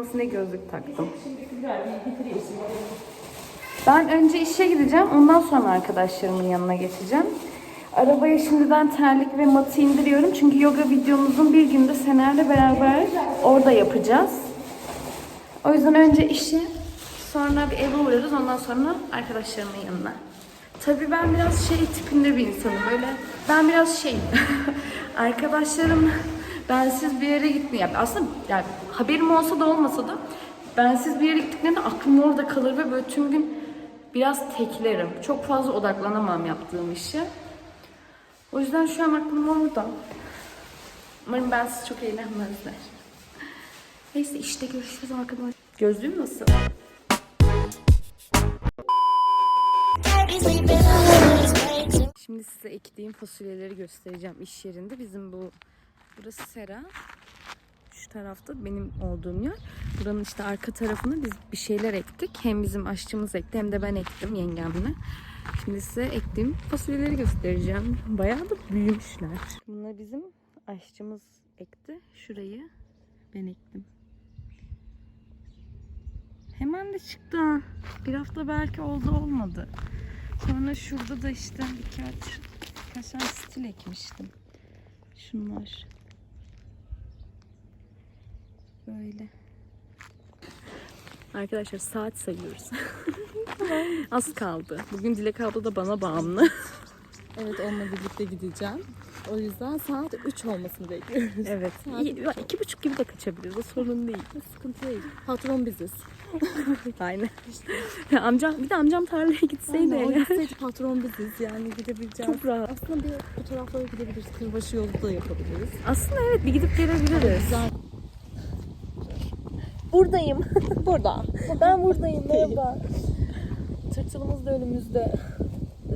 olmasın diye gözlük taktım. Ben önce işe gideceğim. Ondan sonra arkadaşlarımın yanına geçeceğim. Arabaya şimdiden terlik ve matı indiriyorum. Çünkü yoga videomuzun bir günde Sener'le beraber orada yapacağız. O yüzden önce işe, sonra bir eve uğrarız. Ondan sonra arkadaşlarımın yanına. Tabii ben biraz şey tipinde bir insanım. Böyle ben biraz şey arkadaşlarım bensiz bir yere gitmiyor. Yani aslında yani haberim olsa da olmasa da bensiz bir yere gittiklerinde aklım orada kalır ve böyle tüm gün biraz teklerim. Çok fazla odaklanamam yaptığım işe. O yüzden şu an aklım orada. Umarım bensiz çok eğlenmezler. Neyse işte görüşürüz arkadaşlar. Gözlüğüm nasıl? Şimdi size ektiğim fasulyeleri göstereceğim iş yerinde. Bizim bu burası sera. Şu tarafta benim olduğum yer. Buranın işte arka tarafına biz bir şeyler ektik. Hem bizim aşçımız ekti hem de ben ektim yengemle. Şimdi size ektiğim fasulyeleri göstereceğim. Bayağı da büyümüşler. Bunlar bizim aşçımız ekti. Şurayı ben ektim. Hemen de çıktı. Bir hafta belki oldu olmadı. Sonra şurada da işte birkaç, birkaç stil ekmiştim. Şunlar. Böyle. Arkadaşlar saat sayıyoruz. Az kaldı. Bugün Dilek abla da bana bağımlı. Evet onunla birlikte gideceğim. O yüzden saat 3 olmasını bekliyoruz. evet. İyi, iki buçuk gibi de kaçabiliriz. O sorun değil. Sıkıntı değil. Patron biziz. Aynen. amcam, bir de amcam tarlaya gitseydi. Aynen, o gitseydi patron biziz. Yani gidebileceğiz. Çok rahat. Aslında bir bu taraflara gidebiliriz. Kırbaşı yolu da yapabiliriz. Aslında evet bir gidip gelebiliriz. Güzel. Buradayım. Burada. Ben buradayım. Merhaba. Tırtılımız da önümüzde.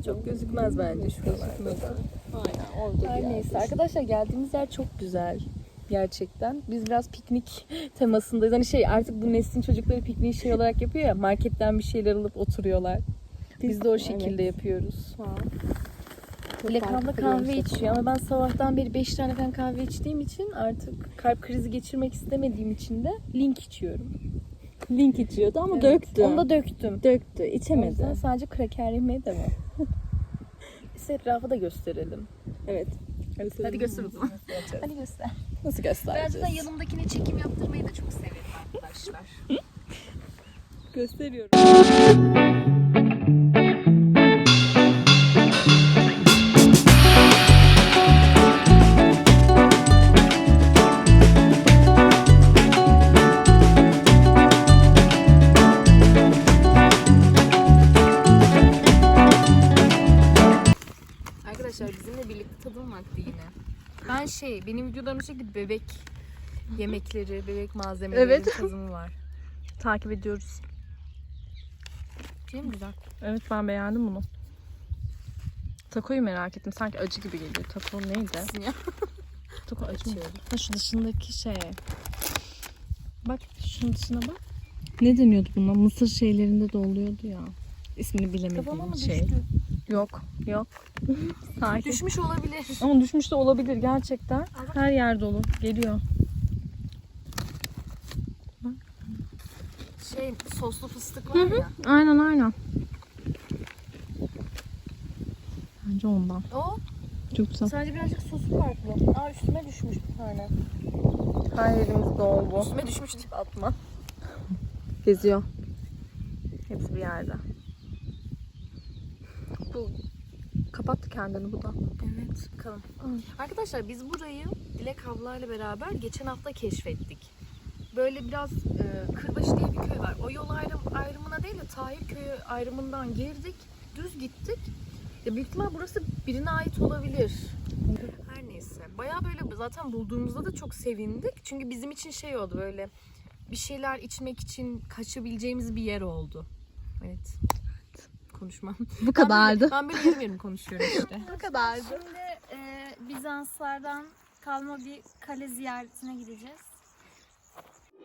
Çok gözükmez bence şuralarda. Aynen orada Her neyse arkadaşlar geldiğimiz yer çok güzel. Gerçekten. Biz biraz piknik temasındayız. Hani şey artık bu neslin çocukları pikniği şey olarak yapıyor ya marketten bir şeyler alıp oturuyorlar. Biz de o şekilde yapıyoruz. Çok Farklı abla kahve içiyor ama ben sabahtan beri 5 tane falan kahve içtiğim için artık kalp krizi geçirmek istemediğim için de link içiyorum. Link içiyordu ama Evet. döktü. Onu da döktüm. döktü. O içemedi. yüzden sadece kraker yemeye devam. Etrafı da gösterelim. Evet. Hadi göster o zaman. Hadi göster. Nasıl Ben göstereceğiz? zaten yanımdakine çekim yaptırmayı da çok severim arkadaşlar. Gösteriyorum. Tadım vakti yine. Ben şey, benim videolarımda sürekli bebek yemekleri, bebek malzemeleri Evet. tadımı var. Takip ediyoruz. Değil mi güzel? Evet ben beğendim bunu. Takoyu merak ettim. Sanki acı gibi geliyor. Tako neydi? Ya. Tako acı mı? Ha şu dışındaki şey. Bak şunun dışına bak. Ne deniyordu buna? Mısır şeylerinde de oluyordu ya. İsmini bilemediğim Kafama mı şey. düştü? Yok. Yok. Sakin. Düşmüş olabilir. Ama düşmüş de olabilir gerçekten. Her yer dolu. Geliyor. Şey, soslu fıstık var ya. Aynen aynen. Bence ondan. O Çok güzel. sadece birazcık sosu farklı. Aa üstüme düşmüş bir tane. Her yerimiz doldu. Üstüme düşmüş deyip atma. Geziyor. Hepsi bir yerde. Kapattı kendini bu da. Evet, bakalım. Arkadaşlar biz burayı Dilek ablayla beraber geçen hafta keşfettik. Böyle biraz e, Kırbaşı diye bir köy var. O yol ayrım, ayrımına değil de Tahir köyü ayrımından girdik. Düz gittik. Ya büyük ihtimal burası birine ait olabilir. Her neyse. Bayağı böyle zaten bulduğumuzda da çok sevindik. Çünkü bizim için şey oldu böyle bir şeyler içmek için kaçabileceğimiz bir yer oldu. Evet. Konuşmam. Bu Ben böyle, ben böyle yarım yarım konuşuyorum işte. Bu kadardı. Şimdi e, Bizanslardan kalma bir kale ziyaretine gideceğiz.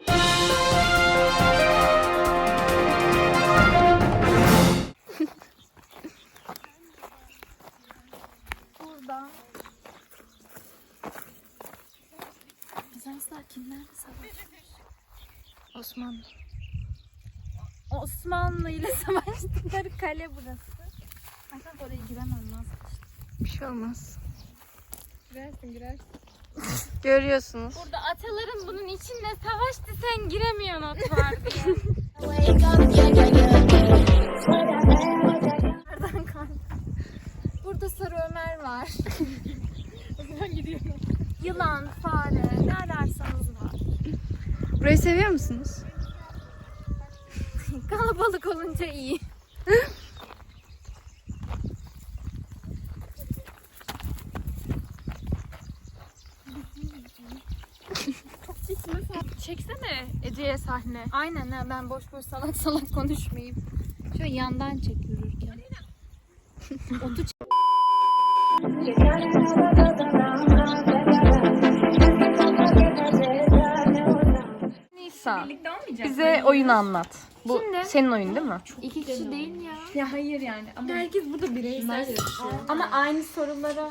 Buradan Bizanslar kimlerdi savaş? Osmanlı. Osmanlı ile savaştıkları kale burası. Ay kanka oraya giremem lan. Bir şey olmaz. Girersin girersin. Görüyorsunuz. Burada ataların bunun içinde savaştı sen giremiyorsun at var diye. Çeksene Ece'ye sahne. Aynen ha ben boş boş salak salak konuşmayayım. Şöyle yandan çek yürürken. Otu çek. Nisa bize oyun anlat. Bu Şimdi- senin oyun değil mi? İki kişi değil mi ya? Ya hayır yani ama Herkes burada bireysel Ama aynı sorulara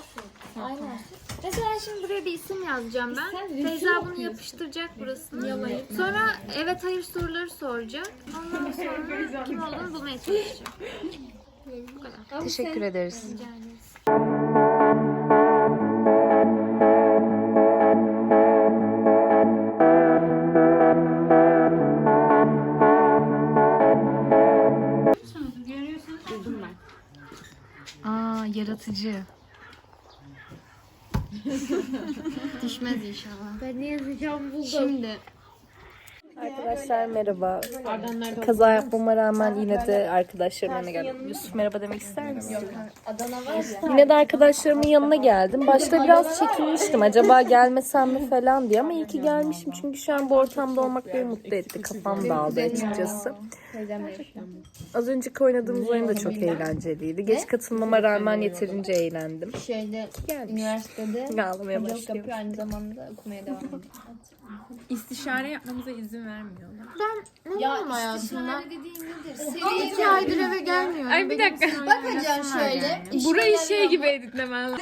Aynen. Mesela şimdi buraya bir isim yazacağım ben. Feyza bunu yapıştıracak burasını. Sonra evet hayır soruları soracak. Ondan sonra kim olduğunu bulmaya çalışacak. Bu kadar. Teşekkür ederiz. Aa yaratıcı. Düşmez inşallah. Ben ne yazacağım buldum. Şimdi Arkadaşlar merhaba. Kaza yapmama rağmen yine de arkadaşlarımın yanına geldim. Yusuf merhaba demek ister misin? Yine de arkadaşlarımın yanına geldim. Başta biraz çekinmiştim. Acaba gelmesem mi falan diye ama iyi ki gelmişim. Çünkü şu an bu ortamda olmak beni mutlu etti. Kafam dağıldı açıkçası. Az önceki oynadığımız oyun da çok eğlenceliydi. Geç katılmama rağmen yeterince eğlendim. Şeyde üniversitede Ağlamaya hocalık başlıyor. yapıyor aynı zamanda okumaya devam ediyor. İstişare yapmamıza izin vermiyorlar. ya hayatımda iki aydır eve gelmiyorum. Ay bir dakika. bakacaksın şöyle. Burayı şey gibi editlemem lazım.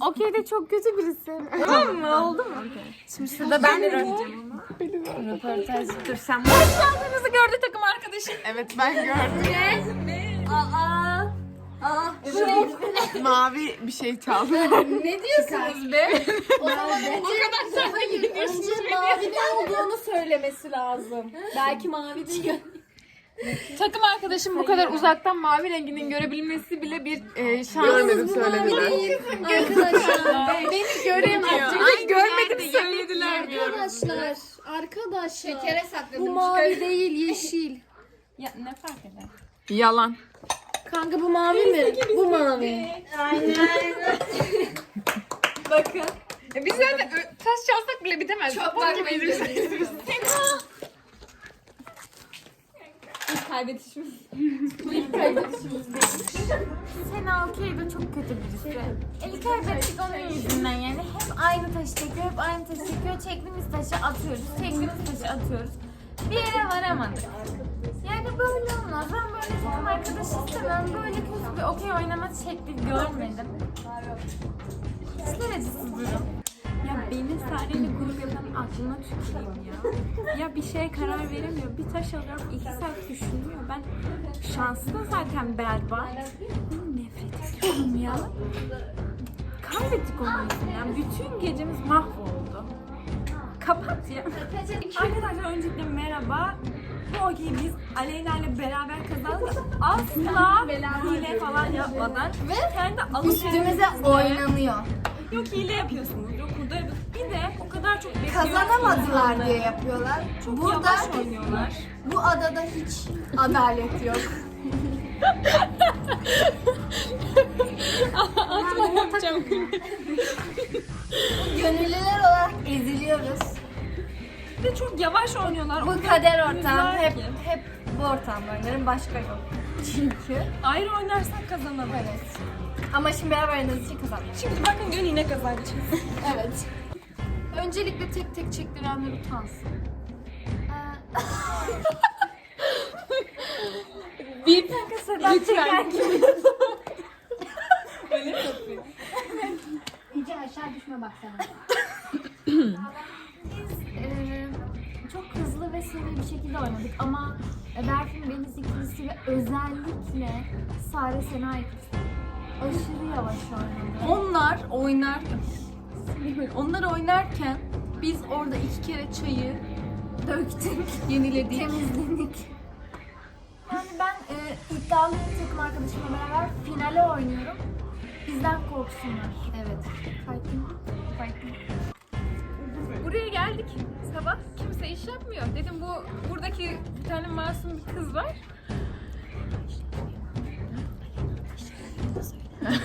Okey'de çok kötü birisi. Tamam mı? Oldu mu? Şimdi sırada ben de röportaj. Dur sen Hoş geldinizi gördü takım arkadaşım. Evet ben gördüm. Aa. Aa. Mavi bir şey çaldı. Ne diyorsunuz be? Önce mavi ne olduğunu söylemesi lazım. Belki mavi değil. Takım arkadaşım bu kadar uzaktan mavi renginin görebilmesi bile bir e, şans. Görmedim söylediler. Arkadaşlar. Beni göremiyor. Ay görmedim söylediler. Arkadaşlar. Arkadaşlar. Şekere sakladım. Bu mavi değil yeşil. Ya ne fark eder? Yalan. Kanka bu mavi mi? Bu mavi. E biz zaten ö- taş çalsak bile bitemez. Çok var Sena Okey'de çok kötü birisi. İlk kaybettik onun yüzünden yani. Hep aynı taşı çekiyor, hep aynı taşı çekiyor. Çektiğimiz taşı atıyoruz, çektiğimiz taşı atıyoruz. Bir yere varamadık. Yani böyle olmaz. Ben böyle takım arkadaş istemem. Böyle kötü bir okey oynama şekli görmedim. İçler acısı durum. Ya benim Sare'yle grup yapan aklına tüküreyim ya. Ya bir şeye karar veremiyor. Bir taş alıyorum iki saat düşünüyor. Ben şansı zaten berbat. Nefret ediyorum ya. Kaybettik onun yüzünden. Bütün gecemiz mahvoldu. Kapat ya. Arkadaşlar öncelikle merhaba. Bu okeyi biz Aleyna ile beraber kazandık. Asla hile falan yapmadan. Ve kendi Üstümüze alışverişimizle- oynanıyor. Yok hile yapıyorsunuz. Yok burada yapıyorsunuz. Bir de o kadar çok bekliyorsunuz. Kazanamadılar diye yapıyorlar. Çok Burada yavaş oynuyorlar. bu adada hiç adalet yok. Atma yapacağım. Gönüllüler olarak eziliyoruz. De çok yavaş oynuyorlar. Bu kader ortam. Hep hep bu ortamda oynarım. Başka yok. Çünkü Ayrı oynarsak kazanamayız. evet. Ama şimdi beraber oynadığımız için kazandık. Şimdi bakın gün yine kazanacağız. Evet. Öncelikle tek tek çektirenler utansın. Bir lütfen. İyice aşağı düşme bak sen. Seviye bir şekilde oynadık ama Berfin Deniz ikilisi ve özellikle Sare Sena ikilisi aşırı yavaş oynadı. Onlar oynar onlar oynarken biz orada iki kere çayı Döktük, yeniledik. temizledik. Yani ben e, iddialıyım takım arkadaşımla beraber finale oynuyorum. Bizden korksunlar. Evet. Geldik sabah. Kimse iş yapmıyor. Dedim bu buradaki bir tane masum bir kız var.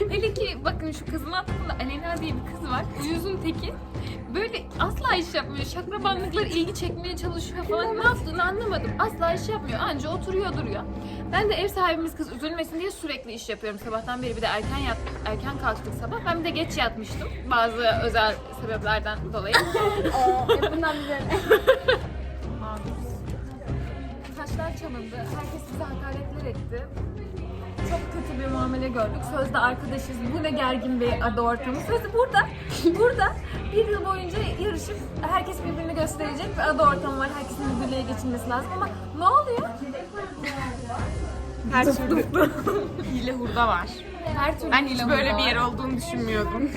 Dedi ki bakın şu kızın altında Alena diye bir kız var. Uyuzun teki. Böyle asla iş yapmıyor. Şakrabanlıkları ilgi çekmeye çalışıyor falan. Ne yaptığını anlamadım. Asla iş yapmıyor. Anca oturuyor duruyor. Ben de ev sahibimiz kız üzülmesin diye sürekli iş yapıyorum. Sabahtan beri bir de erken yat, erken kalktık sabah. Ben bir de geç yatmıştım. Bazı özel sebeplerden dolayı. Bundan bize Taşlar çalındı. Herkes bize hakaretler etti. Çok kötü bir muamele gördük. Sözde arkadaşız. Bu ne gergin bir adı ortamı. Sözde burada, burada bir yıl boyunca yarışıp herkes birbirini gösterecek bir adı ortamı var. Herkesin birbirleriyle geçinmesi lazım ama ne oluyor? Her türlü hile hurda var. Her türlü Ben hiç böyle bir yer olduğunu düşünmüyordum.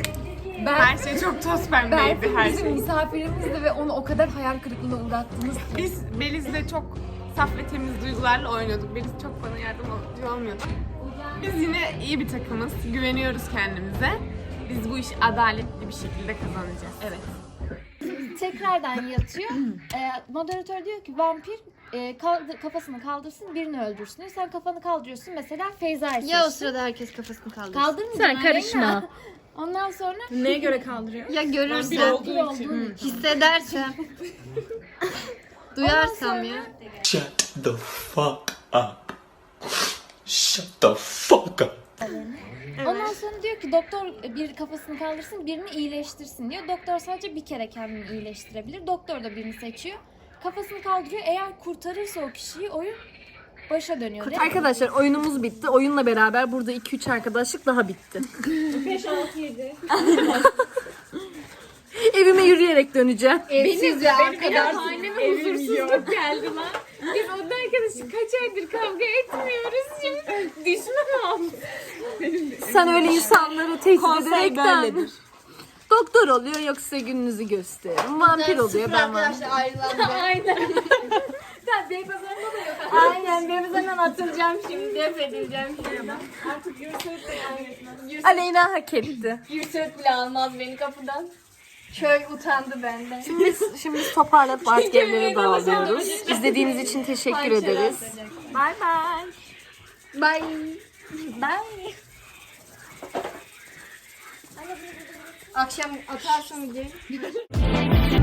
Ben, Her şey çok toz pembeydi her bizim şey. misafirimizdi ve onu o kadar hayal kırıklığına uğrattınız ki. Biz Beliz'le çok saf ve temiz duygularla oynuyorduk. Beliz çok bana yardımcı olmuyordu. Biz yine iyi bir takımız. Güveniyoruz kendimize. Biz bu işi adaletli bir şekilde kazanacağız. Evet. tekrardan yatıyor. Ee, moderatör diyor ki vampir e, kaldır, kafasını kaldırsın birini öldürsün diyor. Sen kafanı kaldırıyorsun mesela Feyza. Ya o sırada herkes kafasını kaldırsın. Kaldırmayacaksın Sen karışma. Ondan sonra Neye göre kaldırıyor? Ya görürsem, olduğun için. hissedersem, duyarsam ya. Shut the fuck up. Shut the fuck up. Ondan sonra diyor ki doktor bir kafasını kaldırsın birini iyileştirsin diyor. Doktor sadece bir kere kendini iyileştirebilir. Doktor da birini seçiyor. Kafasını kaldırıyor. Eğer kurtarırsa o kişiyi oyun başa dönüyor. değil mi? Arkadaşlar oyunumuz bitti. Oyunla beraber burada 2-3 arkadaşlık daha bitti. 5-6-7. Evime yürüyerek döneceğim. Evsiz ya arkadaş. Anneme huzursuzluk geldi lan. Biz o arkadaşı kaç aydır kavga etmiyoruz. Şimdi düşman. Sen öyle insanları tehdit ederekten böyledir. Doktor oluyor yoksa gününüzü gösterin. Vampir oluyor ben vampir. arkadaşlar ayrılan Aynen benim senden atılacağım şimdi. Def edileceğim şimdi. Artık Yurtsert de yani. Aleyna hak etti. Bile almaz beni kapıdan. Köy utandı benden. Şimdi, şimdi biz toparlanıp artık evlere dağılıyoruz. İzlediğiniz için teşekkür ederiz. Bye bye. Bye. Bye. Akşam atarsam videoyu.